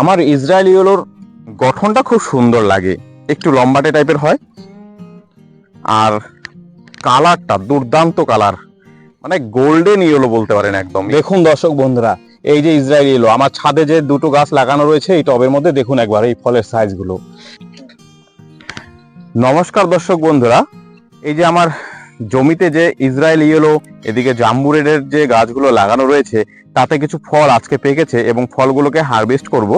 আমার ইসরায়েল ইয়েলোর গঠনটা খুব সুন্দর লাগে। একটু লম্বাটে টাইপের হয়। আর কালারটা, দুর্দান্ত কালার। মানে গোল্ডেন ইয়েলো বলতে পারেন একদম। দেখুন দর্শক বন্ধুরা, এই যে ইসরায়েল ইয়েলো আমার ছাদে যে দুটো গাছ লাগানো রয়েছে, এই টবের মধ্যে দেখুন একবার এই ফলের সাইজগুলো নমস্কার দর্শক বন্ধুরা, এই যে আমার জমিতে যে ইসরায়েল ইয়েলো, এদিকে জাম্বুরেডের যে গাছগুলো লাগানো রয়েছে, তাতে কিছু ফল আজকে পেকেছে এবং ফলগুলোকে হারভেস্ট করব।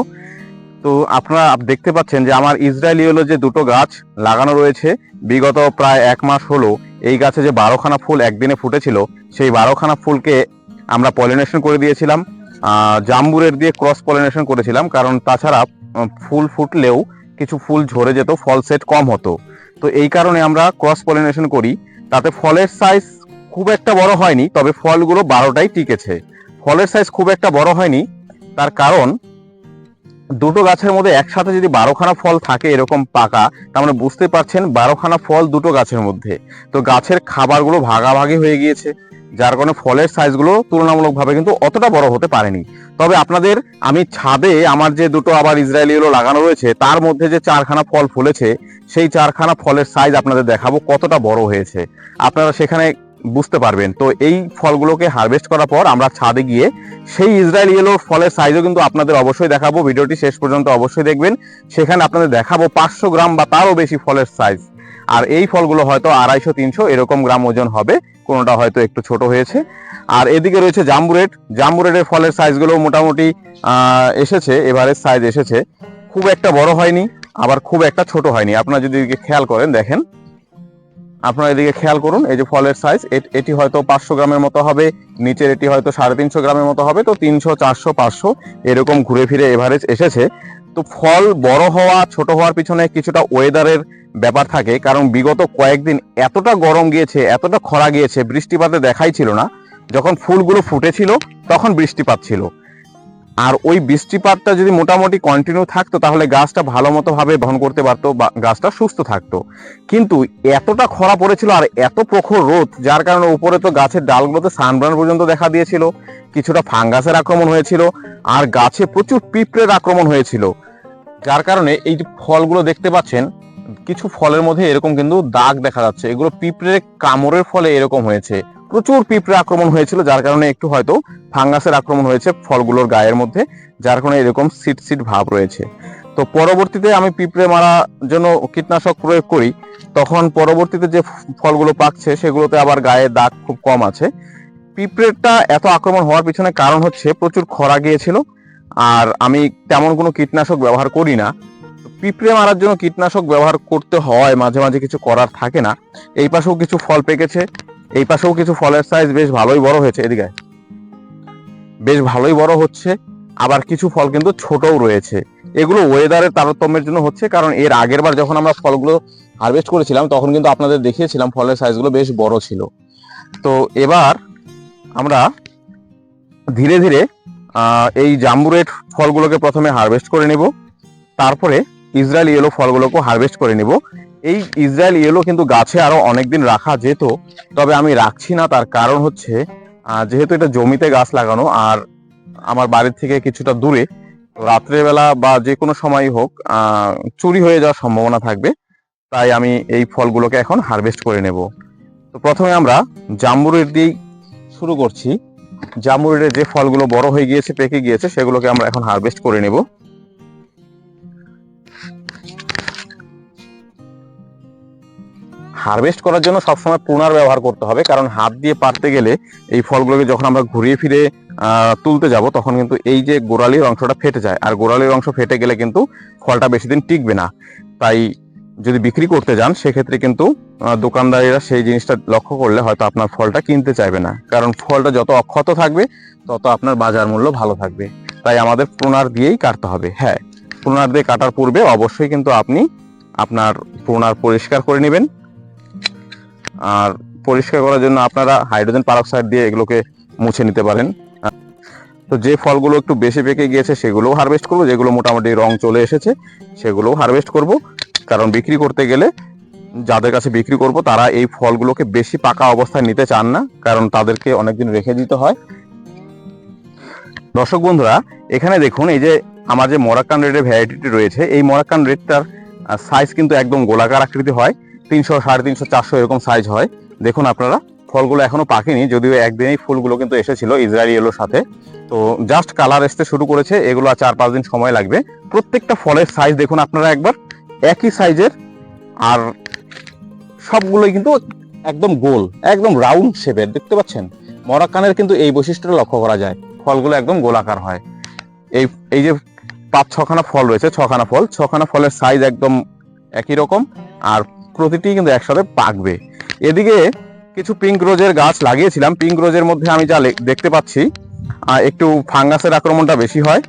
তো আপনারা দেখতে পাচ্ছেন যে আমার ইসরায়েল ইয়েলো যে দুটো গাছ লাগানো রয়েছে, বিগত প্রায় এক মাস হলো এই গাছে যে বারোখানা ফুল একদিনে ফুটেছিল, সেই বারোখানা ফুলকে আমরা পলিনেশন করে দিয়েছিলাম। জাম্বুরের দিয়ে ক্রস পলিনেশন করেছিলাম, কারণ তাছাড়া ফুল ফুটলেও কিছু ফুল ঝরে যেত, ফল সেট কম হতো। তো এই কারণে আমরা ক্রস পলিনেশন করি। তাতে ফলের সাইজ খুব একটা বড় হয়নি, তবে ফলগুলো বারোটাই টিকেছে। ফলের সাইজ খুব একটা বড় হয়নি, তার কারণ দুটো গাছের মধ্যে একসাথে যদি বারোখানা ফল থাকে এরকম পাকা, তার মানে বুঝতে পারছেন বারোখানা ফল দুটো গাছের মধ্যে। তো গাছের খাবারগুলো ভাগাভাগি হয়ে গিয়েছে। যার কারণে ফলের সাইজগুলো তুলনামূলকভাবে কিন্তু অতটা বড় হতে পারেনি। তবে আপনাদের আমি ছাদে আমার যে দুটো আবার ইসরায়েলিগুলো লাগানো রয়েছে, তার মধ্যে যে চারখানা ফল ফুলেছে, সেই চারখানা ফলের সাইজ আপনাদের দেখাবো কতটা বড় হয়েছে। আপনারা সেখানে বুঝতে পারবেন। তো এই ফলগুলোকে হারভেস্ট করার পর আমরা ছাদে গিয়ে সেই ইসরায়েল ইয়েলোর ফলের সাইজও কিন্তু আপনাদের অবশ্যই দেখাবো। ভিডিওটি শেষ পর্যন্ত অবশ্যই দেখবেন। সেখানে আপনাদের দেখাবো পাঁচশো গ্রাম বা তারও বেশি ফলের সাইজ আর এই ফলগুলো হয়তো আড়াইশো, তিনশো এরকম গ্রাম ওজন হবে কোনোটা হয়তো একটু ছোট হয়েছে। আর এদিকে রয়েছে জাম্বুরেট। জাম্বুরেটের ফলের সাইজগুলো মোটামুটি এসেছে এবারের সাইজ এসেছে। খুব একটা বড় হয়নি, আবার খুব একটা ছোট হয়নি। আপনারা যদি এদিকে খেয়াল করেন, দেখেন। আপনারা এদিকে খেয়াল করুন, এই যে ফলের সাইজ, এটি হয়তো পাঁচশো গ্রামের মতো হবে, নিচের এটি হয়তো সাড়ে তিনশো গ্রামের মতো হবে, তো তিনশো, চারশো, পাঁচশো, এরকম ঘুরে ফিরে এভারেজ এসেছে। তো ফল বড় হওয়া, ছোট হওয়ার পিছনে কিছুটা ওয়েদারের ব্যাপার থাকে, কারণ বিগত কয়েকদিন এতটা গরম গিয়েছে, এতটা খরা গিয়েছে, বৃষ্টিপাতে দেখাই ছিল না। যখন ফুলগুলো ফুটেছিল, তখন বৃষ্টিপাত ছিল। আর ওই বৃষ্টিপাতটা যদি মোটামুটি কন্টিনিউ থাকতো, তাহলে গাছটা ভালো মতো ভাবে বহন করতে পারতো বা গাছটা সুস্থ থাকতো। কিন্তু এতটা খরা পড়েছিল আর এত প্রখর রোদ, যার কারণে উপরে তো গাছের ডালগুলোতে সানবার্ন পর্যন্ত দেখা দিয়েছিল, কিছুটা ফাঙ্গাসের আক্রমণ হয়েছিল, আর গাছে প্রচুর পিঁপড়ের আক্রমণ হয়েছিল। যার কারণে এই যে ফলগুলো দেখতে পাচ্ছেন, কিছু ফলের মধ্যে এরকম কিন্তু দাগ দেখা যাচ্ছে। এগুলো পিঁপড়ের কামড়ের ফলে এরকম হয়েছে। প্রচুর পিঁপড়ে আক্রমণ হয়েছিল, যার কারণে একটু হয়তো ফাঙ্গাসের আক্রমণ হয়েছে ফলগুলোর গায়ের মধ্যে, যার কারণে এরকম সিট সিট ভাব রয়েছে। তো পরবর্তীতে আমি পিঁপড়ে মারার জন্য কীটনাশক প্রয়োগ করি, তখন পরবর্তীতে যে ফলগুলো পাকছে, সেগুলোতে আবার গায়ে দাগ খুব কম আছে। পিঁপড়েটা এত আক্রমণ হওয়ার পিছনে কারণ হচ্ছে প্রচুর খরা গিয়েছিল আর আমি তেমন কোনো কীটনাশক ব্যবহার করি না। পিঁপড়ে মারার জন্য কীটনাশক ব্যবহার করতে হয়, মাঝে মাঝে কিছু করার থাকে না। এই পাশেও কিছু ফল পেকেছে, এই পাশেও কিছু ফলের সাইজ বেশ ভালোই বড় হয়েছে এদিকে। বেশ ভালোই বড় হচ্ছে, আবার কিছু ফল কিন্তু ছোটও রয়েছে। এগুলো ওয়েদারের তারতম্যের জন্য হচ্ছে, কারণ এর আগের বার যখন আমরা ফলগুলো হারভেস্ট করেছিলাম, তখন কিন্তু আপনাদের দেখিয়েছিলাম ফলের সাইজগুলো বেশ বড় ছিল। তো এবার আমরা ধীরে ধীরে এই জাম্বুরেট ফলগুলোকে প্রথমে হারভেস্ট করে নেব। তারপরে ইসরায়েল ইয়েলো ফলগুলোকে হারভেস্ট করে নেব। এই ইসরায়েল ইয়েলো কিন্তু গাছে আরও অনেকদিন রাখা যেত, তবে আমি রাখছি না। তার কারণ হচ্ছে যেহেতু এটা জমিতে গাছ লাগানো, আর আমার বাড়ির থেকে কিছুটা দূরে, রাত্রেবেলা বা যে কোনো সময় হোক চুরি হয়ে যাওয়ার সম্ভাবনা থাকবে। তাই আমি এই ফলগুলোকে এখন হারভেস্ট করে নেব। তো প্রথমে আমরা জাম্বুরের দিয়েই শুরু করছি। জাম্বুরের যে ফলগুলো বড় হয়ে গিয়েছে, পেকে গিয়েছে, সেগুলোকে আমরা এখন হারভেস্ট করে নেব। হারভেস্ট করার জন্য সবসময় পুনার ব্যবহার করতে হবে, কারণ হাত দিয়ে পারতে গেলে এই ফলগুলোকে যখন আমরা ঘুরিয়ে ফিরে তুলতে যাব, তখন কিন্তু এই যে গোড়ালির অংশটা ফেটে যায়। আর গোড়ালির অংশ ফেটে গেলে কিন্তু ফলটা বেশি দিন টিকবে না। তাই যদি বিক্রি করতে যান, সেক্ষেত্রে কিন্তু দোকানদারেরা সেই জিনিসটা লক্ষ্য করলে হয়তো আপনার ফলটা কিনতে চাইবে না। কারণ ফলটা যত অক্ষত থাকবে, তত আপনার বাজার মূল্য ভালো থাকবে। তাই আমাদের প্রোনার দিয়েই কাটতে হবে হ্যাঁ। প্রোনার দিয়ে কাটার পূর্বে অবশ্যই কিন্তু আপনি আপনার প্রোনার পরিষ্কার করে নেবেন। আর পরিষ্কার করার জন্য আপনারা হাইড্রোজেন পারক্সাইড দিয়ে এগুলোকে মুছে নিতে পারেন। তো যে ফলগুলো একটু বেশি পেকে গিয়েছে, সেগুলোও হারভেস্ট করব। যেগুলো মোটামুটি রং চলে এসেছে, সেগুলোও হারভেস্ট করব। কারণ বিক্রি করতে গেলে যাদের কাছে বিক্রি করব, তারা এই ফলগুলোকে বেশি পাকা অবস্থায় নিতে চান না, কারণ তাদেরকে অনেকদিন রেখে দিতে হয়। দর্শক বন্ধুরা, এখানে দেখুন, এই যে আমার যে মরাক্কান রেডের ভ্যারাইটিটি রয়েছে, এই মরাক্কান রেডটার সাইজ কিন্তু একদম গোলাকার আকৃতি হয়। তিনশো, সাড়ে তিনশো, চারশো এরকম সাইজ হয়। দেখুন আপনারা, ফলগুলো এখনও পাকেনি, যদিও একদিনেই ফুলগুলো কিন্তু এসেছিল ইসরায়েলি এলোর সাথে। তো জাস্ট কালার আসতে শুরু করেছে, এগুলো আর চার পাঁচ দিন সময় লাগবে। প্রত্যেকটা ফলের সাইজ দেখুন আপনারা একবার, একই সাইজের আর সবগুলোই কিন্তু একদম গোল একদম রাউন্ড শেপের দেখতে পাচ্ছেন? মরাক্কানের কিন্তু এই বৈশিষ্ট্যটা লক্ষ্য করা যায়। ফলগুলো একদম গোলাকার হয়। এই এই যে পাঁচ ছখানা ফল রয়েছে ছখানা ফল ছখানা ফলের সাইজ একদম একই রকম আর প্রতিটি কিন্তু একসাথে পাকবে। এদিকে কিছু পিঙ্ক রোজের গাছ লাগিয়েছিলাম। পিঙ্ক রোজের মধ্যে আমি যা দেখতে পাচ্ছি আহ, একটু ফাঙ্গাসের আক্রমণটা বেশি হয়।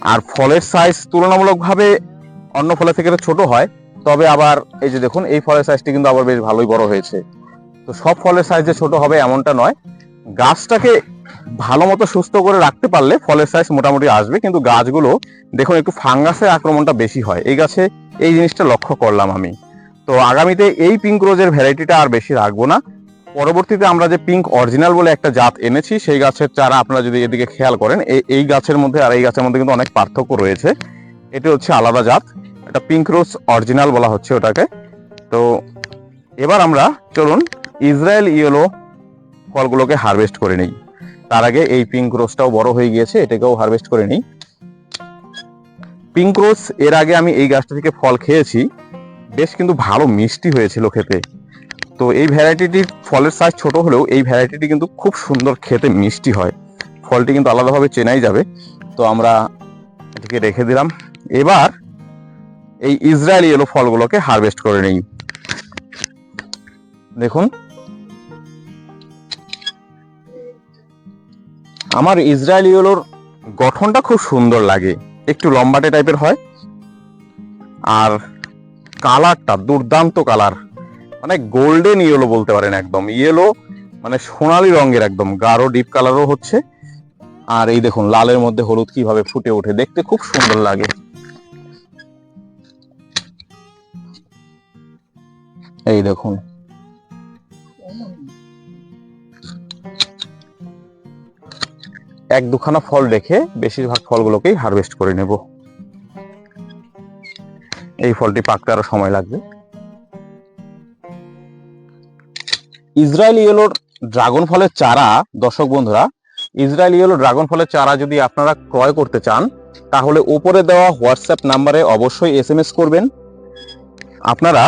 আর ফলের সাইজ তুলনামূলকভাবে অন্য ফলের থেকে ছোট হয়। তবে আবার এই যে দেখুন, এই ফলের সাইজটি কিন্তু আবার বেশ ভালোই বড় হয়েছে। তো সব ফলের সাইজ যে ছোট হবে এমনটা নয়। গাছটাকে ভালো মতো সুস্থ করে রাখতে পারলে ফলের সাইজ মোটামুটি আসবে, কিন্তু গাছগুলো দেখুন, একটু ফাঙ্গাসের আক্রমণটা বেশি হয়। এই গাছে এই জিনিসটা লক্ষ্য করলাম আমি। তো আগামীতে এই পিঙ্ক রোজের ভ্যারাইটিটা আর বেশি রাখব না। পরবর্তীতে আমরা যে পিঙ্ক অরিজিনাল বলে একটা জাত এনেছি, সেই গাছের চারা আপনারা যদি এদিকে খেয়াল করেন এই গাছের মধ্যে আর এই গাছের মধ্যে কিন্তু অনেক পার্থক্য রয়েছে। এটি হচ্ছে আলাদা জাত। এটা পিঙ্ক রোজ অরিজিনাল বলা হচ্ছে ওটাকে। তো এবার আমরা চলুন ইসরায়েল ইয়েলো ফলগুলোকে হারভেস্ট করে নিই। তার আগে এই পিঙ্ক রোজটাও বড় হয়ে গিয়েছে, এটাকেও হারভেস্ট করে নিই। পিঙ্ক রোজ এর আগে আমি এই গাছটা থেকে ফল খেয়েছি, বেশ কিন্তু ভালো মিষ্টি হয়েছিল খেতে। তো এই ভ্যারাইটিটির ফলের সাইজ ছোট হলেও এই ভ্যারাইটিটি কিন্তু খুব সুন্দর খেতে মিষ্টি হয়। ফলটি কিন্তু আলাদাভাবে চেনাই যাবে। তো আমরা এটিকে রেখে দিলাম। এবার এই ইসরায়েলি এলো ফলগুলোকে হারভেস্ট করে নিই। দেখুন। আমার ইসরায়েলি এলোর গঠনটা খুব সুন্দর লাগে। একটু লম্বাটে টাইপের হয়। আর কালারটা, দুর্দান্ত কালার। মানে গোল্ডেন ইয়েলো বলতে পারেন একদম। ইয়েলো মানে সোনালী রঙের একদম। গাঢ় ডিপ কালারও হচ্ছে। আর এই দেখুন, লালের মধ্যে হলুদ কীভাবে ফুটে ওঠে, দেখতে খুব সুন্দর লাগে। এই দেখুন। এক দুখানা ফল রেখে বেশিরভাগ ফলগুলোকেই হারভেস্ট করে নেব। এই ফলটি পাকতে আরও সময় লাগবে। ইসরায়েল ইয়েলোর ড্রাগন ফলের চারা, দর্শক বন্ধুরা, ইসরায়েল ইয়েলো ড্রাগন ফলের চারা যদি আপনারা ক্রয় করতে চান, তাহলে উপরে দেওয়া হোয়াটসঅ্যাপ নাম্বারে অবশ্যই এস করবেন। আপনারা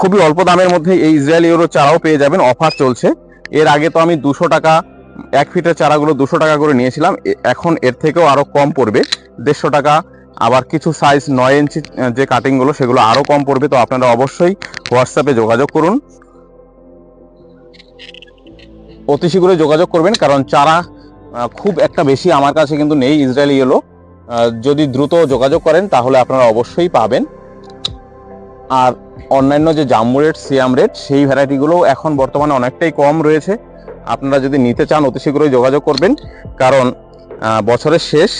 খুবই অল্প দামের মধ্যে এই ইসরায়েল ইয়েলো চারাও পেয়ে যাবেন। অফার চলছে। এর আগে তো আমি দুশো টাকা, এক ফিটের চারাগুলো দুশো টাকা করে নিয়েছিলাম। এখন এর থেকেও আরও কম পড়বে। দেড়শো টাকা, আবার কিছু সাইজ নয় ইঞ্চি যে কাটিংগুলো সেগুলো আরও কম পড়বে। তো আপনারা অবশ্যই হোয়াটসঅ্যাপে যোগাযোগ করুন। অতি শীঘ্রই যোগাযোগ করবেন, কারণ চারা খুব একটা বেশি আমার কাছে কিন্তু নেই ইসরায়েল ইয়েলো যদি দ্রুত যোগাযোগ করেন, তাহলে আপনারা অবশ্যই পাবেন। আর অন্যান্য যে জাম্বু রেট সিয়াম রেট সেই ভ্যারাইটিগুলো এখন বর্তমানে অনেকটাই কম রয়েছে। আপনারা যদি নিতে চান, অতি শীঘ্রই যোগাযোগ করবেন। কারণ বছরের শেষ,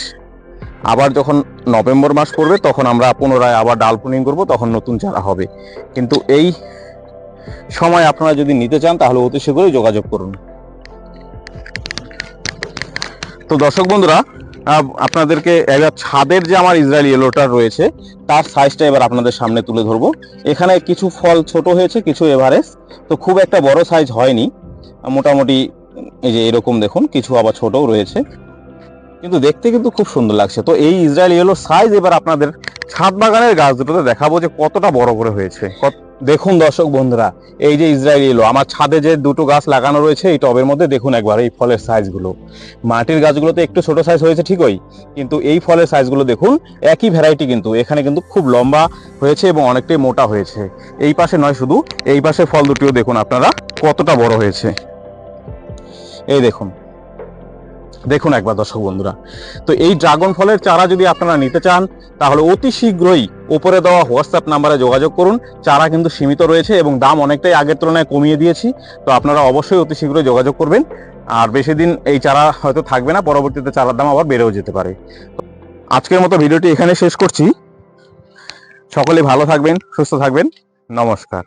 আবার যখন নভেম্বর মাস পড়বে, তখন আমরা পুনরায় আবার ডাল পুনিং করব, তখন নতুন চারা হবে। কিন্তু এই সময় আপনারা যদি নিতে চান, তাহলে অতি শীঘ্রই যোগাযোগ করুন। তো দর্শক বন্ধুরা আপনাদেরকে এবার ছাদের যে আমার ইসরায়েল ইয়েলোটা রয়েছে, তার সাইজটা এবার আপনাদের সামনে তুলে ধরবো। এখানে কিছু ফল ছোট হয়েছে, কিছু এভারেজ তো খুব একটা বড় সাইজ হয়নি। মোটামুটি এই যে এরকম দেখুন, কিছু আবার ছোটও রয়েছে। কিন্তু দেখতে কিন্তু খুব সুন্দর লাগছে। তো এই ইসরায়েল ইয়েলো সাইজ এবার আপনাদের ছাদ বাগানের গাছ দুটোতে দেখাবো যে কতটা বড় করে হয়েছে, কত- দেখুন দর্শক বন্ধুরা, এই যে ইসরায়েল এলো, আমার ছাদে যে দুটো গাছ লাগানো রয়েছে, এই টবের মধ্যে দেখুন একবার এই ফলের সাইজগুলো মাটির গাছগুলোতে একটু ছোট সাইজ হয়েছে ঠিকই, কিন্তু এই ফলের সাইজগুলো দেখুন, একই ভ্যারাইটি কিন্তু, এখানে কিন্তু খুব লম্বা হয়েছে এবং অনেকটাই মোটা হয়েছে। এই পাশে নয় শুধু, এই পাশে ফল দুটিও দেখুন আপনারা কতটা বড় হয়েছে। এই দেখুন দেখুন একবার দর্শক বন্ধুরা। তো এই ড্রাগন ফলের চারা যদি আপনারা নিতে চান, তাহলে অতি শীঘ্রই উপরে দেওয়া হোয়াটসঅ্যাপ নাম্বারে যোগাযোগ করুন। চারা কিন্তু সীমিত রয়েছে এবং দাম অনেকটাই আগের তুলনায় কমিয়ে দিয়েছি। তো আপনারা অবশ্যই অতি শীঘ্রই যোগাযোগ করবেন। আর বেশি দিন এই চারা হয়তো থাকবে না, পরবর্তীতে চারার দাম আবার বেড়েও যেতে পারে। আজকের মতো ভিডিওটি এখানে শেষ করছি। সকলে ভালো থাকবেন, সুস্থ থাকবেন। নমস্কার।